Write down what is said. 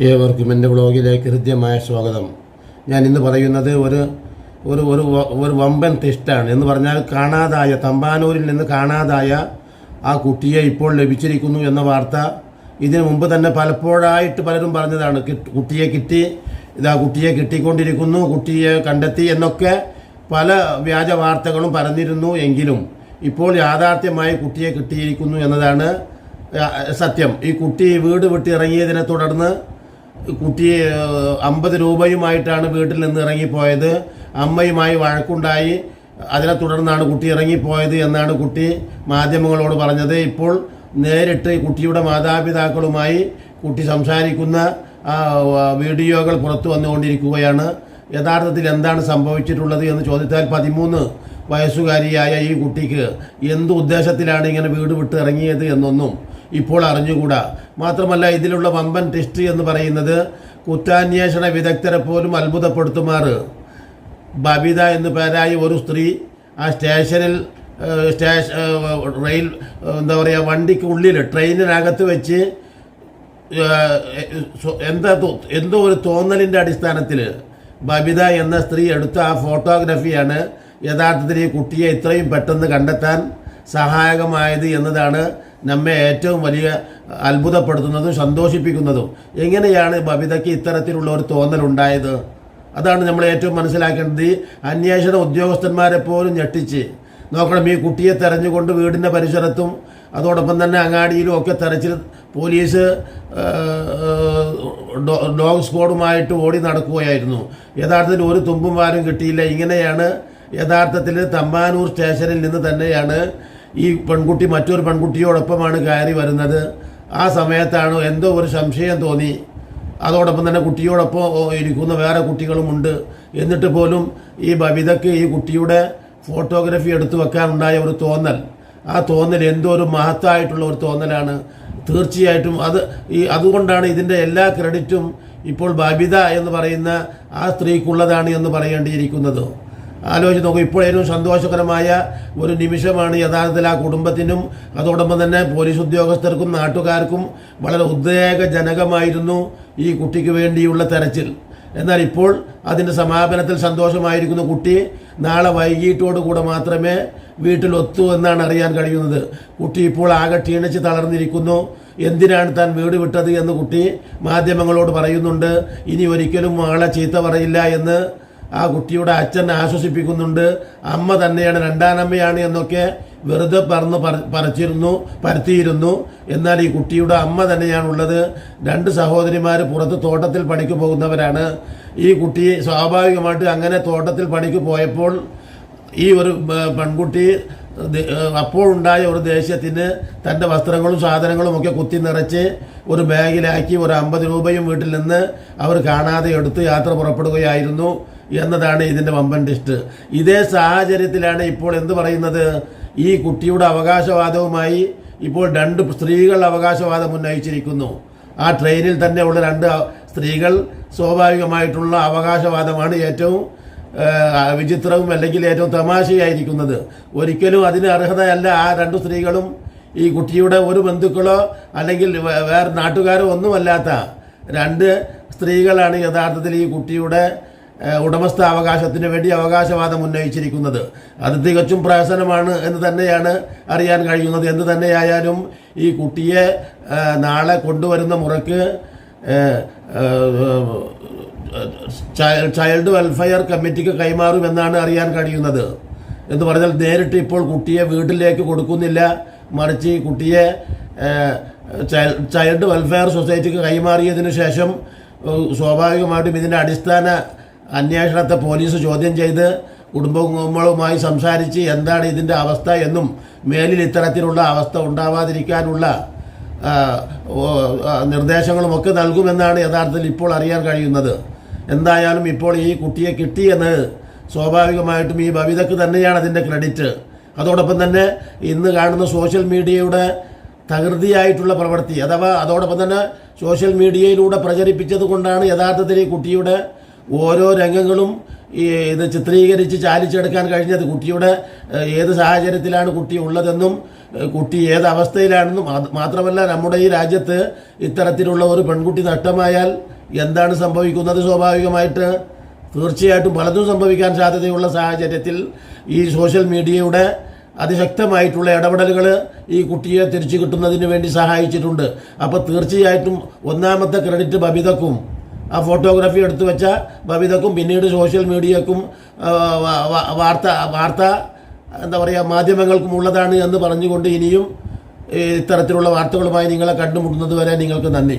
ഏവർക്കും എന്റെ വ്ളോഗിലേക്ക് ഹൃദ്യമായ സ്വാഗതം. ഞാൻ ഇന്ന് പറയുന്നത് ഒരു ഒരു ഒരു ഒരു വമ്പൻ ടെസ്റ്റാണ് എന്ന് പറഞ്ഞാൽ കാണാതായ തമ്പാനൂരിൽ നിന്ന് കാണാതായ ആ കുട്ടിയെ ഇപ്പോൾ ലഭിച്ചിരിക്കുന്നു എന്ന വാർത്ത ഇതിനു മുമ്പ് തന്നെ പലപ്പോഴായിട്ട് പലരും പറഞ്ഞതാണ് കുട്ടിയെ കിട്ടി ഇതാ കുട്ടിയെ കിട്ടിക്കൊണ്ടിരിക്കുന്നു കുട്ടിയെ കണ്ടെത്തി എന്നൊക്കെ പല വ്യാജ വാർത്തകളും പറഞ്ഞിരുന്നു എങ്കിലും ഇപ്പോൾ യാഥാർത്ഥ്യമായി കുട്ടിയെ കിട്ടിയിരിക്കുന്നു എന്നതാണ് സത്യം. ഈ കുട്ടി വീട് വിട്ടിറങ്ങിയതിനെ തുടർന്ന് കുട്ടി അമ്പത് രൂപയുമായിട്ടാണ് വീട്ടിൽ നിന്ന് ഇറങ്ങിപ്പോയത്. അമ്മയുമായി വഴക്കുണ്ടായി. അതിനെ തുടർന്നാണ് കുട്ടി ഇറങ്ങിപ്പോയത് എന്നാണ് കുട്ടി മാധ്യമങ്ങളോട് പറഞ്ഞത്. ഇപ്പോൾ നേരിട്ട് കുട്ടിയുടെ മാതാപിതാക്കളുമായി കുട്ടി സംസാരിക്കുന്ന വീഡിയോകൾ പുറത്തു വന്നുകൊണ്ടിരിക്കുകയാണ്. യഥാർത്ഥത്തിൽ എന്താണ് സംഭവിച്ചിട്ടുള്ളത് എന്ന് ചോദിച്ചാൽ പതിമൂന്ന് വയസ്സുകാരിയായ ഈ കുട്ടിക്ക് എന്ത് ഉദ്ദേശത്തിലാണ് ഇങ്ങനെ വീട് വിട്ട് ഇറങ്ങിയത് എന്നൊന്നും ഇപ്പോൾ അറിഞ്ഞുകൂടാ. മാത്രമല്ല ഇതിലുള്ള വമ്പൻ ടെസ്റ്റ് എന്ന് പറയുന്നത് കുറ്റാന്വേഷണ വിദഗ്ധരെ പോലും അത്ഭുതപ്പെടുത്തുമാറ്. ബബിത എന്നു പേരായ ഒരു സ്ത്രീ ആ സ്റ്റേഷനിൽ സ്റ്റേഷ റെയിൽ എന്താ പറയുക വണ്ടിക്ക് ഉള്ളിൽ ട്രെയിനിനകത്ത് വെച്ച് എന്താ എന്തോ ഒരു തോന്നലിന്റെ അടിസ്ഥാനത്തിൽ ബബിത എന്ന സ്ത്രീ എടുത്ത ആ ഫോട്ടോഗ്രാഫിയാണ് യഥാർത്ഥത്തിൽ ഈ കുട്ടിയെ ഇത്രയും പെട്ടെന്ന് കണ്ടെത്താൻ സഹായകമായത് എന്നതാണ് നമ്മെ ഏറ്റവും വലിയ അത്ഭുതപ്പെടുത്തുന്നതും സന്തോഷിപ്പിക്കുന്നതും എങ്ങനെയാണ് ബബിതയ്ക്ക് ഇത്തരത്തിലുള്ള ഒരു തോന്നലുണ്ടായത്? അതാണ് നമ്മൾ ഏറ്റവും മനസ്സിലാക്കേണ്ടത്. ഈ അന്വേഷണ ഉദ്യോഗസ്ഥന്മാരെ പോലും ഞെട്ടിച്ച്. നോക്കണം ഈ കുട്ടിയെ തെരഞ്ഞുകൊണ്ട് വീടിന്റെ പരിസരത്തും അതോടൊപ്പം തന്നെ അങ്ങാടിയിലും ഒക്കെ തെരച്ചിൽ പോലീസ് ഡോഗ് സ്ക്വാഡുമായിട്ട് ഓടി നടക്കുകയായിരുന്നു. യഥാർത്ഥത്തിൽ ഒരു തുമ്പും വാരും കിട്ടിയില്ല. ഇങ്ങനെയാണ് യഥാർത്ഥത്തിൽ തമ്പാനൂർ സ്റ്റേഷനിൽ നിന്ന് തന്നെയാണ് ഈ പെൺകുട്ടി മറ്റൊരു പെൺകുട്ടിയോടൊപ്പമാണ് കയറി വരുന്നത്. ആ സമയത്താണ് എന്തോ ഒരു സംശയം തോന്നി. അതോടൊപ്പം തന്നെ കുട്ടിയോടൊപ്പം ഇരിക്കുന്ന വേറെ കുട്ടികളുമുണ്ട് എന്നിട്ട് പോലും ഈ ബബിതയ്ക്ക് ഈ കുട്ടിയുടെ ഫോട്ടോഗ്രാഫി എടുത്തു വെക്കാനുണ്ടായ ഒരു തോന്നൽ. ആ തോന്നൽ എന്തോ ഒരു മഹത്തായിട്ടുള്ള ഒരു തോന്നലാണ്. തീർച്ചയായിട്ടും അത് ഈ അതുകൊണ്ടാണ് ഇതിന്റെ എല്ലാ ക്രെഡിറ്റും ഇപ്പോൾ ബബിത എന്ന് പറയുന്ന ആ സ്ത്രീക്കുള്ളതാണ് എന്ന് പറയേണ്ടിയിരിക്കുന്നത്. ആലോചിച്ച് നോക്കും ഇപ്പോഴേലും സന്തോഷകരമായ ഒരു നിമിഷമാണ് യഥാർത്ഥത്തിൽ ആ കുടുംബത്തിനും അതോടൊപ്പം തന്നെ പോലീസ് ഉദ്യോഗസ്ഥർക്കും നാട്ടുകാർക്കും വളരെ ഉദ്വേഗജനകമായിരുന്നു ഈ കുട്ടിക്ക് വേണ്ടിയുള്ള തെരച്ചിൽ. എന്നാൽ ഇപ്പോൾ അതിന്റെ സമാപനത്തിൽ സന്തോഷമായിരിക്കുന്ന കുട്ടി നാളെ വൈകിട്ടോടുകൂടെ മാത്രമേ വീട്ടിലൊത്തു എന്നാണ് അറിയാൻ കഴിയുന്നത്. കുട്ടി ഇപ്പോൾ ആകെ ക്ഷീണിച്ച് തളർന്നിരിക്കുന്നു. എന്തിനാണ് താൻ വീട് വിട്ടത് എന്ന് കുട്ടി മാധ്യമങ്ങളോട് പറയുന്നുണ്ട്. ഇനി ഒരിക്കലും ആളെ ചീത്ത പറയില്ല എന്ന് ആ കുട്ടിയുടെ അച്ഛൻ ആശ്വസിപ്പിക്കുന്നുണ്ട്. അമ്മ തന്നെയാണ് രണ്ടാനമ്മയാണ് എന്നൊക്കെ വെറുതെ പറന്ന് പറ- പറിച്ചിരുന്നു പരത്തിയിരുന്നു. എന്നാൽ ഈ കുട്ടിയുടെ അമ്മ തന്നെയാണുള്ളത് രണ്ട് സഹോദരിമാർ പുറത്ത് തോട്ടത്തിൽ പണിക്ക് പോകുന്നവരാണ്. ഈ കുട്ടി സ്വാഭാവികമായിട്ട് അങ്ങനെ തോട്ടത്തിൽ പണിക്ക് പോയപ്പോൾ ഈ ഒരു പെൺകുട്ടി അപ്പോഴുണ്ടായ ഒരു ദേഷ്യത്തിന് തന്റെ വസ്ത്രങ്ങളും സാധനങ്ങളും ഒക്കെ കുത്തി നിറച്ച് ഒരു ബാഗിലാക്കി ഒരു അമ്പത് രൂപയും വീട്ടിൽ നിന്ന് അവർ കാണാതെ എടുത്ത് യാത്ര പുറപ്പെടുകയായിരുന്നു എന്നതാണ് ഇതിന്റെ വമ്പൻ ടെസ്റ്റ് ഇതേ സാഹചര്യത്തിലാണ് ഇപ്പോൾ എന്ത് പറയുന്നത്? ഈ കുട്ടിയുടെ അവകാശവാദവുമായി ഇപ്പോൾ രണ്ട് സ്ത്രീകൾ അവകാശവാദം ഉന്നയിച്ചിരിക്കുന്നു. ആ ട്രെയിനിൽ തന്നെ ഉള്ള രണ്ട് സ്ത്രീകൾ സ്വാഭാവികമായിട്ടുള്ള അവകാശവാദമാണ് ഏറ്റവും വിചിത്രവും അല്ലെങ്കിൽ ഏറ്റവും തമാശയായിരിക്കുന്നത്. ഒരിക്കലും അതിന് അർഹതയല്ല ആ രണ്ട് സ്ത്രീകളും ഈ കുട്ടിയുടെ ഒരു ബന്ധുക്കളോ അല്ലെങ്കിൽ വേറെ നാട്ടുകാരോ ഒന്നുമല്ലാത്ത രണ്ട് സ്ത്രീകളാണ് യഥാർത്ഥത്തിൽ ഈ കുട്ടിയുടെ ഉടമസ്ഥാവകാശത്തിന് വേണ്ടി അവകാശവാദം ഉന്നയിച്ചിരിക്കുന്നത്. അത് തികച്ചും പ്രഹസനമാണ് എന്ന് തന്നെയാണ് അറിയാൻ കഴിയുന്നത്. എന്ത് തന്നെയായാലും ഈ കുട്ടിയെ നാളെ കൊണ്ടുവരുന്ന ചൈ- ചൈൽഡ് വെൽഫെയർ കമ്മിറ്റിക്ക് കൈമാറുമെന്നാണ് അറിയാൻ കഴിയുന്നത്. എന്ന് പറഞ്ഞാൽ നേരിട്ട് ഇപ്പോൾ കുട്ടിയെ വീട്ടിലേക്ക് കൊടുക്കുന്നില്ല. മറിച്ച് കുട്ടിയെ ചൈൽഡ് വെൽഫെയർ സൊസൈറ്റിക്ക് കൈമാറിയതിനു ശേഷം സ്വാഭാവികമായിട്ടും ഇതിന്റെ അടിസ്ഥാന അന്വേഷണത്തെ പോലീസ് ചോദ്യം ചെയ്ത് കുടുംബങ്ങളുമായി സംസാരിച്ച് എന്താണ് ഇതിന്റെ അവസ്ഥ എന്നും മേലിൽ ഇത്തരത്തിലുള്ള അവസ്ഥ ഉണ്ടാവാതിരിക്കാനുള്ള നിർദ്ദേശങ്ങളുമൊക്കെ നൽകുമെന്നാണ് യഥാർത്ഥത്തിൽ ഇപ്പോൾ അറിയാൻ കഴിയുന്നത്. എന്തായാലും ഇപ്പോൾ ഈ കുട്ടിയെ കിട്ടിയെന്ന് സ്വാഭാവികമായിട്ടും ഈ ഭവിതക്ക് തന്നെയാണ് അതിന്റെ ക്രെഡിറ്റ്. അതോടൊപ്പം തന്നെ ഇന്ന് കാണുന്ന സോഷ്യൽ മീഡിയയുടെ തകൃതിയായിട്ടുള്ള പ്രവൃത്തി അഥവാ അതോടൊപ്പം തന്നെ സോഷ്യൽ മീഡിയയിലൂടെ പ്രചരിപ്പിച്ചത് കൊണ്ടാണ് യഥാർത്ഥത്തിൽ ഈ കുട്ടിയുടെ ഓരോ രംഗങ്ങളും ഈ ഇത് ചിത്രീകരിച്ച് ചാലിച്ചെടുക്കാൻ കഴിഞ്ഞത്. കുട്ടിയുടെ ഏത് സാഹചര്യത്തിലാണ് കുട്ടി ഉള്ളതെന്നും കുട്ടി ഏത് അവസ്ഥയിലാണെന്നും മാത്രമല്ല നമ്മുടെ ഈ രാജ്യത്ത് ഇത്തരത്തിലുള്ള ഒരു പെൺകുട്ടി നഷ്ടമായാൽ എന്താണ് സംഭവിക്കുന്നത് സ്വാഭാവികമായിട്ട്? തീർച്ചയായിട്ടും പലതും സംഭവിക്കാൻ സാധ്യതയുള്ള സാഹചര്യത്തിൽ ഈ സോഷ്യൽ മീഡിയയുടെ അതിശക്തമായിട്ടുള്ള ഇടപെടലുകൾ ഈ കുട്ടിയെ തിരിച്ചു കിട്ടുന്നതിന് വേണ്ടി സഹായിച്ചിട്ടുണ്ട്. അപ്പോൾ തീർച്ചയായിട്ടും ഒന്നാമത്തെ ക്രെഡിറ്റ് ബബിതക്കും. ആ ഫോട്ടോഗ്രാഫി എടുത്തു വെച്ച ബബിതക്കും പിന്നീട് സോഷ്യൽ മീഡിയക്കും വാർത്ത വാർത്ത എന്താ പറയുക മാധ്യമങ്ങൾക്കും ഉള്ളതാണ് എന്ന് പറഞ്ഞുകൊണ്ട് ഇനിയും ഇത്തരത്തിലുള്ള വാർത്തകളുമായി നിങ്ങളെ കണ്ടുമുട്ടുന്നത് വരെ നിങ്ങൾക്ക് നന്ദി.